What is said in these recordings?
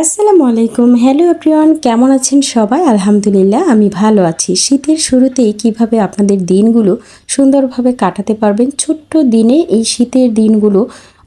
আসসালামু আলাইকুম। Hello everyone কেমন আছেন সবাই? আলহামদুলিল্লাহ, আমি ভালো আছি। শীতের শুরুতেই কীভাবে আপনাদের দিনগুলো সুন্দরভাবে কাটাতে পারবেন? ছোট্ট দিনে এই শীতের দিনগুলো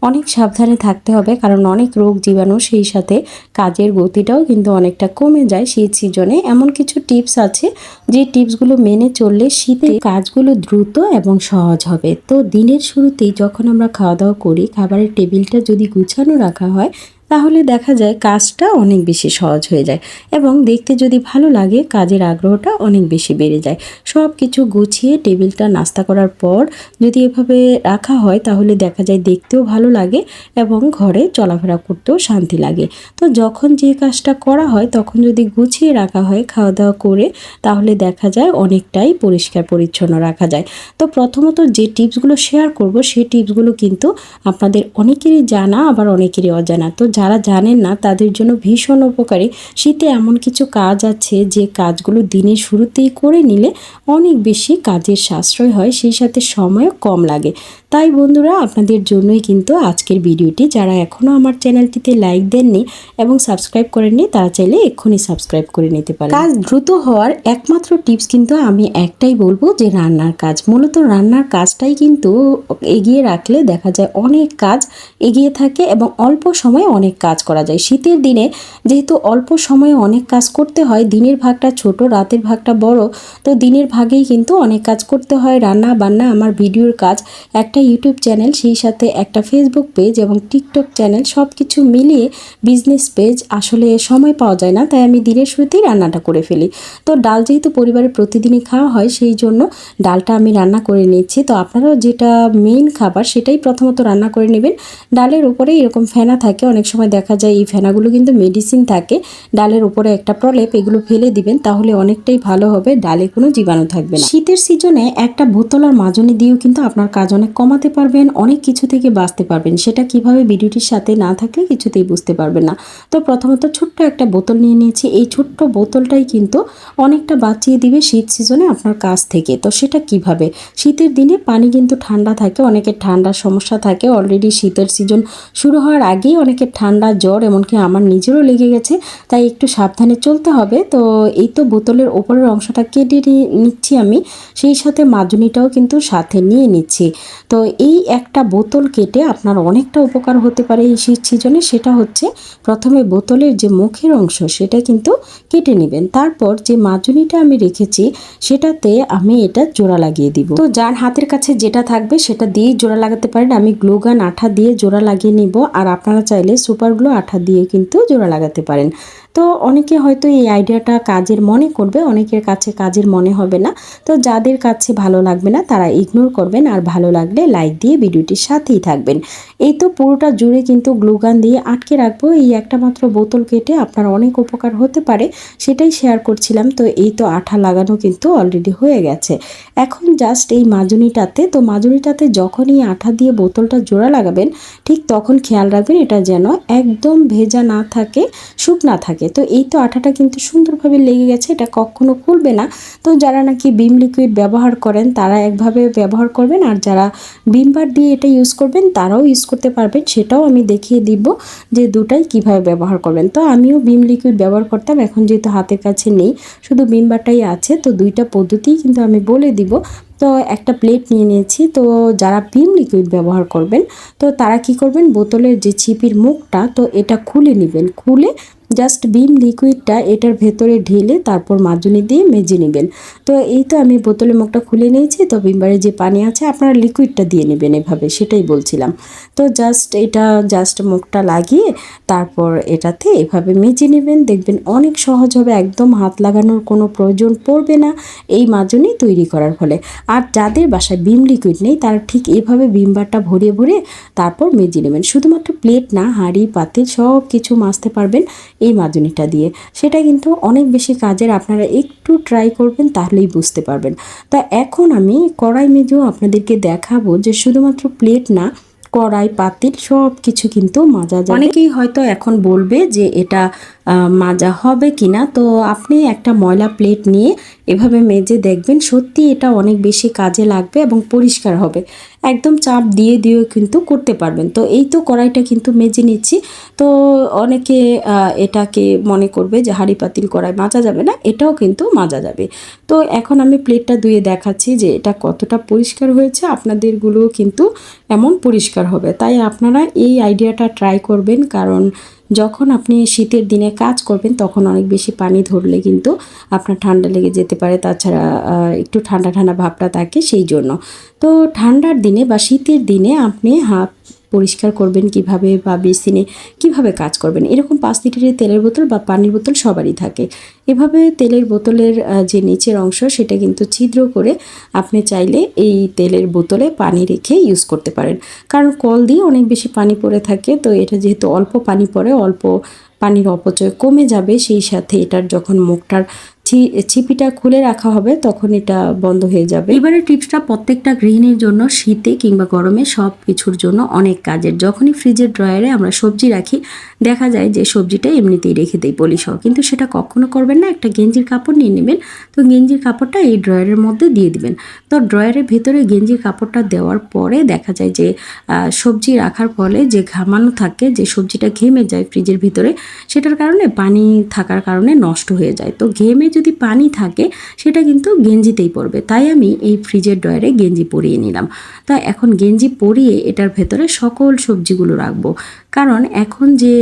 অনেক সাবধানে থাকতে হবে, কারণ অনেক রোগ জীবাণু সেই সাথে কাজের গতিটাও কিন্তু অনেকটা কমে যায় শীত সিজনে। এমন কিছু টিপস আছে, যে টিপসগুলো মেনে চললে শীতে কাজগুলো দ্রুত এবং সহজ হবে। তো দিনের শুরুতেই যখন আমরা খাওয়া দাওয়া করি, খাবারের টেবিলটা যদি গুছানো রাখা হয় তাহলে দেখা যায় কাজটা অনেক বেশি সহজ হয়ে যায় এবং দেখতে যদি ভালো লাগে, কাজের আগ্রহটা অনেক বেশি বেড়ে যায়। সব কিছু গুছিয়ে টেবিলটা নাস্তা করার পর যদি এভাবে রাখা হয়, তাহলে দেখা যায় দেখতেও ভালো লাগে এবং ঘরে চলাফেরা করতেও শান্তি লাগে। তো যখন যে কাজটা করা হয়, তখন যদি গুছিয়ে রাখা হয় খাওয়া দাওয়া করে, তাহলে দেখা যায় অনেকটাই পরিষ্কার পরিচ্ছন্ন রাখা যায়। তো প্রথমত যে টিপসগুলো শেয়ার করব, সেই টিপসগুলো কিন্তু আপনাদের অনেকেরই জানা, আবার অনেকেরই অজানা। তো যারা জানেন না, তাদের জন্য ভীষণ উপকারী। শীতে এমন কিছু কাজ আছে যে কাজগুলো দিনের শুরুতেই করে নিলে অনেক বেশি কাজের সাশ্রয় হয়, সেই সাথে সময়ও কম লাগে। তাই বন্ধুরা, আপনাদের জন্যই কিন্তু আজকের ভিডিওটি। যারা এখনও আমার চ্যানেলটিতে লাইক দেননি এবং সাবস্ক্রাইব করেননি, তারা চাইলে এক্ষুনি সাবস্ক্রাইব করে নিতে পারেন। কাজ দ্রুত হওয়ার একমাত্র টিপস কিন্তু আমি একটাই বলব যে, রান্নার কাজ। মূলত রান্নার কাজটাই কিন্তু এগিয়ে রাখলে দেখা যায় অনেক কাজ এগিয়ে থাকে এবং অল্প সময়ে অনেক কাজ করা যায়। শীতের দিনে যেহেতু অল্প সময়ে অনেক কাজ করতে হয়, দিনের ভাগটা ছোট, রাতের ভাগটা বড়, তো দিনের ভাগেই কিন্তু অনেক কাজ করতে হয়। রান্না বান্না আমার ভিডিওর কাজ, একটা ইউটিউব চ্যানেল সেই সাথে একটা ফেসবুক পেজ এবং টিকটক চ্যানেল সব কিছু মিলিয়ে বিজনেস পেজ আসলে সময় পাওয়া যায় না, তাই আমি দিনের শুরুতেই রান্নাটা করে ফেলি। তো ডাল যেহেতু পরিবারে প্রতিদিনই খাওয়া হয়, সেই জন্য ডালটা আমি রান্না করে নিচ্ছি। তো আপনারাও যেটা মেইন খাবার, সেটাই প্রথমত রান্না করে নেবেন। ডালের উপরে এরকম ফেনা থাকে, অনেক সময় দেখা যায় এই ফেনাগুলো কিন্তু মেডিসিন থাকে। ডালের উপরে একটা প্রলেপ, এগুলো ফেলে দিবেন, তাহলে অনেকটাই ভালো হবে, ডালে কোনো জীবাণু থাকবে না। শীতের সিজনে একটা বোতল আর মাজনি দিয়েও কিন্তু আপনার কাজ অনেক কমাতে পারবেন, অনেক কিছু থেকে বাঁচতে পারবেন। সেটা কীভাবে ভিডিওটির সাথে না থাকলে কিছুতেই বুঝতে পারবেন না। তো প্রথমত ছোট্ট একটা বোতল নিয়ে নিয়েছি। এই ছোট্ট বোতলটাই কিন্তু অনেকটা বাঁচিয়ে দিবে শীত সিজনে আপনার কাজ থেকে। তো সেটা কীভাবে? শীতের দিনে পানি কিন্তু ঠান্ডা থাকে, অনেকের ঠান্ডার সমস্যা থাকে। অলরেডি শীতের সিজন শুরু হওয়ার আগেই অনেকের ঠান্ডা জ্বর, এমনকি আমার নিজেরও লেগে গেছে। তাই একটু সাবধানে চলতে হবে। তো এই তো বোতলের ওপরের অংশটা কেটে নিচ্ছি আমি। সেই সাথে মাজুনিটাও কিন্তু সাথে নিয়ে নিচ্ছি। তো এই একটা বোতল কেটে আপনার অনেকটা উপকার হতে পারে এই শীত সিজনে। সেটা হচ্ছে প্রথমে বোতলের যে মুখের অংশ, সেটা কিন্তু কেটে নেবেন। তারপর যে মাজনিটা আমি রেখেছি, সেটাতে আমি এটা জোড়া লাগিয়ে দিব। তো যার হাতের কাছে যেটা থাকবে, সেটা দিয়েই জোড়া লাগাতে পারেন। আমি গ্লুগান আঠা দিয়ে জোড়া লাগিয়ে নিব। আর আপনারা চাইলে সুপার গ্লু আঠা দিয়ে কিন্তু জোড়া লাগাতে পারেন। তো অনেকে হয়তো এই আইডিয়াটা কাজের মনে করবে, অনেকের কাছে কাজের মনে হবে না। তো যাদের কাছে ভালো লাগবে না, তারা ইগনোর করবেন আর ভালো লাগলে লাইক দিয়ে ভিডিওটির সাথেই থাকবেন। এই তো পুরোটা জুড়ে কিন্তু গ্লুগান দিয়ে আটকে রাখব। এই একটা মাত্র বোতল কেটে আপনার অনেক উপকার হতে পারে, সেটাই শেয়ার করছিলাম। তো এই তো আঠা লাগানো কিন্তু অলরেডি হয়ে গেছে। এখন জাস্ট এই মাজুনিটাতে, তো মাজুনিটাতে যখনই আঠা দিয়ে বোতলটা জোড়া লাগাবেন, ঠিক তখন খেয়াল রাখবেন এটা যেন একদম ভেজা না থাকে, শুকনা থাকে। তো এই তো আঠাটা কিন্তু সুন্দরভাবে লেগে গেছে, এটা কখনো খুলবে না। তো যারা নাকি বিম লিকুইড ব্যবহার করেন, তারা একভাবে ব্যবহার করবেন। আর যারা বিম বার দিয়ে এটা ইউজ করবেন, তারাও ইউজ করতে পারবেন। সেটাও আমি দেখিয়ে দিব যে দুটাই কীভাবে ব্যবহার করবেন। তো আমিও বিম লিকুইড ব্যবহার করতাম, এখন যেহেতু হাতের কাছে নেই, শুধু বিম বারটাই আছে, তো দুইটা পদ্ধতিই কিন্তু আমি বলে দিব। তো একটা প্লেট নিয়ে নিয়েছি, তো যারা বিম লিকুইড ব্যবহার করবেন, তো তারা কি করবেন, বোতলের যে ছিপির মুখটা, তো এটা খুলে নেবেন। খুলে জাস্ট বিম লিকুইডটা এটার ভেতরে ঢেলে তারপর মাজুনি দিয়ে মেজে নেবেন। তো এই তো আমি বোতলে মুখটা খুলে নিয়েছি, তো বিমবারে যে পানি আছে আপনারা লিকুইডটা দিয়ে নেবেন এভাবে, সেটাই বলছিলাম। তো জাস্ট এটা জাস্ট মুখটা লাগিয়ে তারপর এটাতে এভাবে মেজে নেবেন, দেখবেন অনেক সহজ হবে, একদম হাত লাগানোর কোনো প্রয়োজন পড়বে না এই মাজুনি তৈরি করার ফলে। আর যাদের বাসায় বিম লিকুইড নেই, তারা ঠিক এভাবে বিমবারটা ভরিয়ে ভরে তারপর মেজে নেবেন। শুধুমাত্র প্লেট না, হাঁড়ি, পাতিল সব কিছু মাজতে পারবেন এই মাজুনিটা দিয়ে। সেটা কিন্তু অনেক বেশি কাজের আপনারা একটু ট্রাই করবেন, তাহলেই বুঝতে পারবেন। তা এখন আমি কড়াই মেজেও আপনাদেরকে দেখাবো যে শুধুমাত্র প্লেট না, কড়াই, পাতিল সব কিছু কিন্তু মাজা যায় অনেকেই হয়তো এখন বলবে যে এটা মাজা হবে কিনা, তো আপনি একটা ময়লা প্লেট নিয়ে এভাবে মেজে দেখবেন, সত্যি এটা অনেক বেশি কাজে লাগবে এবং পরিষ্কার হবে। একদম চাপ দিয়ে দিয়েও কিন্তু করতে পারবেন। তো এই তো কড়াইটা কিন্তু মেজে নিচ্ছি। তো অনেকে এটাকে মনে করবে যে হাঁড়ি পাতিল কড়াই মাজা যাবে না, এটাও কিন্তু মাজা যাবে। তো এখন আমি প্লেটটা ধুয়ে দেখাচ্ছি যে এটা কতটা পরিষ্কার হয়েছে, আপনাদেরগুলোও কিন্তু এমন পরিষ্কার হবে। তাই আপনারা এই আইডিয়াটা ট্রাই করবেন, কারণ যখন আপনি শীতের দিনে কাজ করবেন, তখন অনেক বেশি পানি ধরলে কিন্তু আপনার ঠান্ডা লেগে যেতে পারে। তাছাড়া একটু ঠান্ডা ঠান্ডা ভাবটা থাকে সেই জন্য। তো ঠান্ডার দিনে বা শীতের দিনে আপনি হাত পরিষ্কার করবেন কীভাবে বা বেসিনে কীভাবে কাজ করবেন? এরকম পাঁচ লিটারের তেলের বোতল বা পানির বোতল সবারই থাকে। এভাবে তেলের বোতলের যে নিচের অংশ সেটা কিন্তু ছিদ্র করে আপনি চাইলে এই তেলের বোতলে পানি রেখে ইউজ করতে পারেন। কারণ কল দিয়ে অনেক বেশি পানি পড়ে থাকে, তো এটা যেহেতু অল্প পানি পড়ে, অল্প পানির অপচয় কমে যাবে, সেই সাথে এটার যখন মুখটার ছিপিটা খুলে রাখা হবে, তখন এটা বন্ধ হয়ে যাবে। এবারে টিপসটা প্রত্যেকটা গৃহিণীর জন্য, শীতে কিংবা গরমে সব কিছুর জন্য অনেক কাজের। যখনই ফ্রিজের ড্রয়ারে আমরা সবজি রাখি, দেখা যায় যে সবজিটা এমনিতেই রেখে দেই পলিশ। কিন্তু সেটা কখনো করবেন না, একটা গেঞ্জির কাপড় নিয়ে নেবেন, তো গেঞ্জির কাপড়টা এই ড্রয়ারের মধ্যে দিয়ে দিবেন। তো ড্রয়ারের ভেতরে গেঞ্জির কাপড়টা দেওয়ার পরে দেখা যায় যে সবজি রাখার ফলে যে ঘামানো থাকে, যে সবজিটা ঘেমে যায় ফ্রিজের ভিতরে, সেটার কারণে পানি থাকার কারণে নষ্ট হয়ে যায়। তো ঘেমে যদি পানি থাকে, সেটা কিন্তু গেঞ্জিতেই পড়বে। তাই আমি এই ফ্রিজের ড্রয়ারে গেঞ্জি পরিয়ে নিলাম। তা এখন গেঞ্জি পরিয়ে এটার ভেতরে সকল সবজিগুলো রাখব। কারণ এখন যে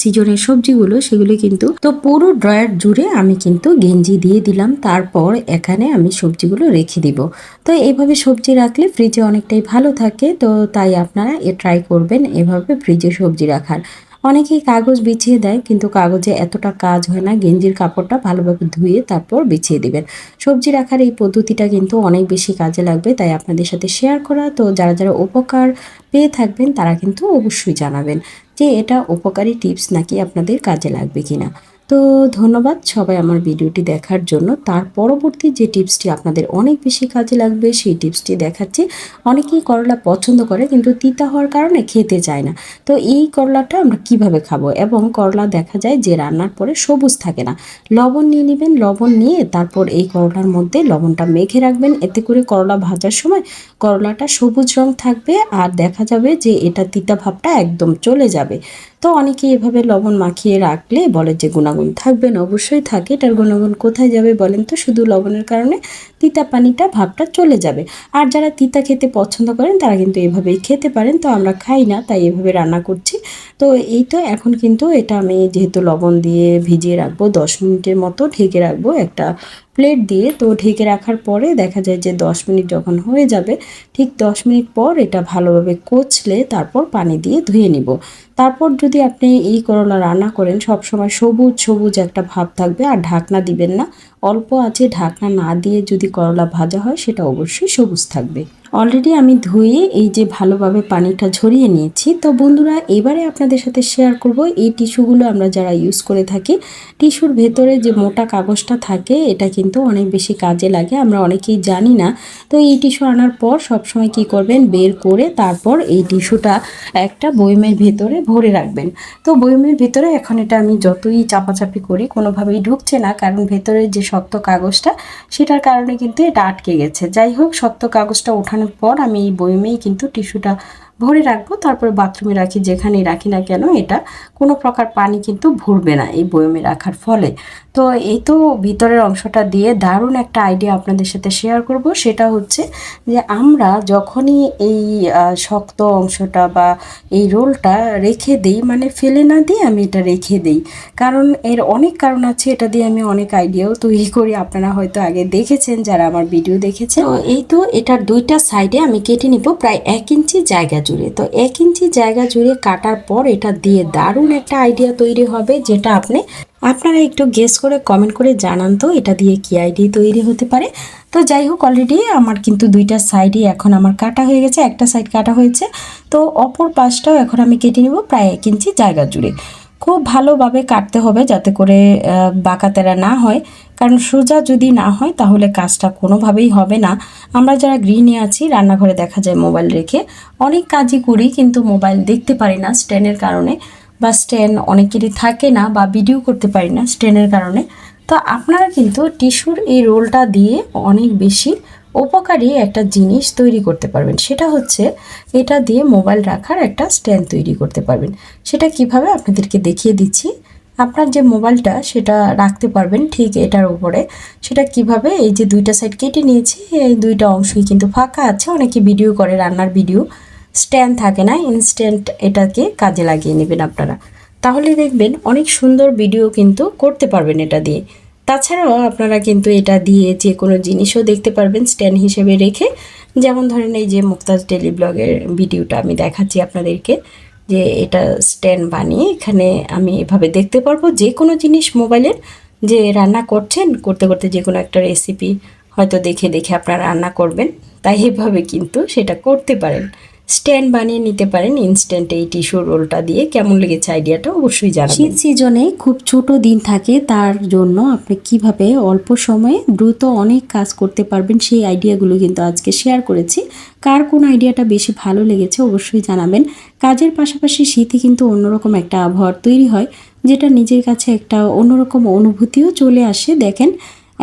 সিজনের সবজিগুলো, সেগুলি কিন্তু, তো পুরো ড্রয়ার জুড়ে আমি কিন্তু গেঞ্জি দিয়ে দিলাম। তারপর এখানে আমি সবজিগুলো রেখে দিব। তো এইভাবে সবজি রাখলে ফ্রিজে অনেকটাই ভালো থাকে। তো তাই আপনারা এ ট্রাই করবেন এভাবে ফ্রিজে সবজি রাখার। অনেকেই কাগজ বিছিয়ে দেয়, কিন্তু কাগজে এতটা কাজ হয় না, গেঞ্জির কাপড়টা ভালোভাবে ধুয়ে তারপর বিছিয়ে দিবেন। সবজি রাখার এই পদ্ধতিটা কিন্তু অনেক বেশি কাজে লাগবে, তাই আপনাদের সাথে শেয়ার করা। তো যারা যারা উপকার পেয়ে থাকবেন, তারা কিন্তু অবশ্যই জানাবেন যে এটা উপকারী টিপস নাকি আপনাদের কাজে লাগবে কিনা। তো ধন্যবাদ সবাই আমার ভিডিওটি দেখার জন্য। তার পরবর্তী যে টিপসটি আপনাদের অনেক বেশি কাজে লাগবে, সেই টিপসটি দেখাচ্ছি। অনেকেই করলা পছন্দ করে কিন্তু তিতা হওয়ার কারণে খেতে চায় না। তো এই করলাটা আমরা কীভাবে খাব? এবং করলা দেখা যায় যে রান্নার পরে সবুজ থাকে না। লবণ নিয়ে নেবেন, লবণ নিয়ে তারপর এই করলার মধ্যে লবণটা মেখে রাখবেন। এতে করে করলা ভাজার সময় করলাটা সবুজ রং থাকবে আর দেখা যাবে যে এটা তিতা ভাবটা একদম চলে যাবে। তো অনেকে এভাবে লবণ মাখিয়ে রাখলে বলে যে গুণাগুণ থাকবে না, অবশ্যই থাকে। এটার গুণাগুণ কোথায় যাবে বলেন তো? শুধু লবণের কারণে তিতা পানিটা, ভাবটা চলে যাবে। আর যারা তিতা খেতে পছন্দ করেন, তারা কিন্তু এভাবেই খেতে পারেন। তো আমরা খাই না, তাই এভাবে রান্না করছি। তো এই তো এখন কিন্তু এটা আমি যেহেতু লবণ দিয়ে ভিজিয়ে রাখব, দশ মিনিটের মতো ঢেকে রাখব একটা প্লেট দিয়ে তো ঢেকে রাখার পরে দেখা যায় যে দশ মিনিট যখন হয়ে যাবে, ঠিক দশ মিনিট পর এটা ভালোভাবে কচলে তারপর পানি দিয়ে ধুয়ে নিব। তারপর যদি আপনি এই করলা রান্না করেন সব সময় সবুজ সবুজ একটা ভাব থাকবে আর ঢাকনা দিবেন না। অল্প আছে, ঢাকনা না দিয়ে যদি করলা ভাজা হয়, সেটা অবশ্যই সবুজ থাকবে। অলরেডি আমি ধুয়ে এই যে ভালোভাবে পানিটা ঝরিয়ে নিয়েছি। তো বন্ধুরা, এবারে আপনাদের সাথে শেয়ার করব এই টিস্যুগুলো আমরা যারা ইউজ করে থাকি। টিস্যুর ভেতরে যে মোটা কাগজটা থাকে, এটা কিন্তু অনেক বেশি কাজে লাগে, আমরা অনেকেই জানি না। তো এই টিস্যু আনার পর সবসময় কি করবেন? বের করে তারপর এই টিস্যুটা একটা বয়মের ভেতরে ভরে রাখবেন। তো বয়মের ভেতরে এখন এটা আমি যতই চাপাচাপি করি, কোনোভাবেই ঢুকছে না, কারণ ভেতরে যে শক্ত কাগজটা, সেটার কারণে কিন্তু এটা আটকে গেছে। যাই হোক শক্ত কাগজটা ওঠানোর পর আমি এই বয়মেই কিন্তু টিস্যুটা ভরে রাখব, তারপর বাথরুমে রাখি, যেখানেই রাখি না কেন, এটা কোনো প্রকার পানি কিন্তু ভরবে না এই বয়মে রাখার ফলে। তো এই তো ভিতরের অংশটা দিয়ে দারুণ একটা আইডিয়া আপনাদের সাথে শেয়ার করব, সেটা হচ্ছে যে আমরা যখনই এই শক্ত অংশটা বা এই রোলটা রেখে দিই মানে ফেলে না দিয়ে আমি এটা রেখে দিই, কারণ এর অনেক কারণ আছে, এটা দিয়ে আমি অনেক আইডিয়াও তৈরি করি, আপনারা হয়তো আগে দেখেছেন, যারা আমার ভিডিও দেখেছেন। এই তো এটার দুইটা সাইডে আমি কেটে নিব, প্রায় এক ইঞ্চি জায়গা জুড়ে। তো এক ইঞ্চি জায়গা জুড়ে কাটার পর এটা দিয়ে দারুণ একটা আইডিয়া তৈরি হবে, যেটা আপনি, আপনারা একটু গেস করে কমেন্ট করে জানান তো, এটা দিয়ে কি আইডিয়া তৈরি হতে পারে। তো যাই হোক অলরেডি আমার কিন্তু দুইটা সাইডই এখন আমার কাটা হয়ে গেছে, একটা সাইড কাটা হয়েছে। তো অপর পাশটাও এখন আমি কেটে নেব প্রায় এক ইঞ্চি জায়গা জুড়ে। খুব ভালোভাবে কাটতে হবে যাতে করে বাঁকাতেরা না হয়। কারণ সোজা যদি না হয়, তাহলে কাজটা কোনোভাবেই হবে না। আমরা যারা গৃহিণী আছি, রান্নাঘরে দেখা যায় মোবাইল রেখে অনেক কাজই করি, কিন্তু মোবাইল দেখতে পারি না স্ট্যান্ডের কারণে বা স্ট্যান্ড অনেকেরই থাকে না বা ভিডিও করতে পারি না স্ট্যান্ডের কারণে। তো আপনারা কিন্তু টিস্যুর এই রোলটা দিয়ে অনেক বেশি উপকারী একটা জিনিস তৈরি করতে পারবেন। সেটা হচ্ছে এটা দিয়ে মোবাইল রাখার একটা স্ট্যান্ড তৈরি করতে পারবেন। সেটা কীভাবে আপনাদেরকে দেখিয়ে দিচ্ছি। আপনার যে মোবাইলটা সেটা রাখতে পারবেন ঠিক এটার উপরে। সেটা কীভাবে এই যে দুইটা সাইড কেটে নিয়েছি, এই দুইটা অংশই কিন্তু ফাঁকা আছে। অনেকে ভিডিও করে, রান্নার ভিডিও স্ট্যান্ড থাকে না ইনস্ট্যান্ট এটাকে কাজে লাগিয়ে নেবেন আপনারা। তাহলে দেখবেন অনেক সুন্দর ভিডিও কিন্তু করতে পারবেন এটা দিয়ে। তাছাড়াও আপনারা কিন্তু এটা দিয়ে যে কোনো জিনিসও দেখতে পারবেন স্ট্যান্ড হিসেবে রেখে। যেমন ধরেন এই যে মুক্তাজ ডেলি ব্লগের ভিডিওটা আমি দেখাচ্ছি আপনাদেরকে, যে এটা স্ট্যান্ড বানিয়ে এখানে আমি এভাবে দেখতে পারব। যে কোনো জিনিস মোবাইলের যে রান্না করছেন, করতে করতে যে কোনো একটা রেসিপি হয়তো দেখে দেখে আপনারা রান্না করবেন, তাই এভাবে কিন্তু সেটা করতে পারেন। স্ট্যান্ড বানিয়ে নিতে পারেন ইনস্ট্যান্ট এই টিস্যু রোলটা দিয়ে। কেমন লেগেছে আইডিয়াটা অবশ্যই জানাবেন। শীত সিজনে খুব ছোট দিন থাকে, তার জন্য আপনি কীভাবে অল্প সময়ে দ্রুত অনেক কাজ করতে পারবেন সেই আইডিয়াগুলো কিন্তু আজকে শেয়ার করেছি। কার কোন আইডিয়াটা বেশি ভালো লেগেছে অবশ্যই জানাবেন। কাজের পাশাপাশি শীতে কিন্তু অন্যরকম একটা আবহাওয়ার তৈরি হয়, যেটা নিজের কাছে একটা অন্যরকম অনুভূতিও চলে আসে। দেখেন,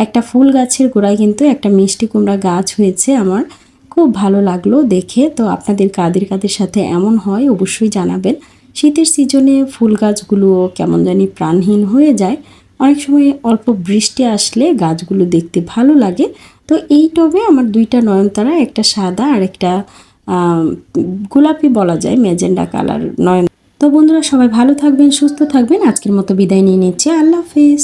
একটা ফুল গাছের গোড়ায় কিন্তু একটা মিষ্টি কুমড়া গাছ হয়েছে আমার। খুব ভালো লাগল দেখে। তো আপনাদের কাদের কাদের সাথে এমন হয় অবশ্যই জানাবেন। শীতের সিজনে ফুল গাছগুলো কেমন জানি প্রাণহীন হয়ে যায়। অনেক সময় অল্প বৃষ্টি আসলে গাছগুলো দেখতে ভালো লাগে। তো এই টবে আমার দুইটা নয়নতারা, একটা সাদা আর একটা গোলাপি বলা যায়, ম্যাজেন্ডা কালার নয়ন। তো বন্ধুরা সবাই ভালো থাকবেন, সুস্থ থাকবেন। আজকের মতো বিদায় নিয়ে নিচ্ছি। আল্লাহ হাফেজ।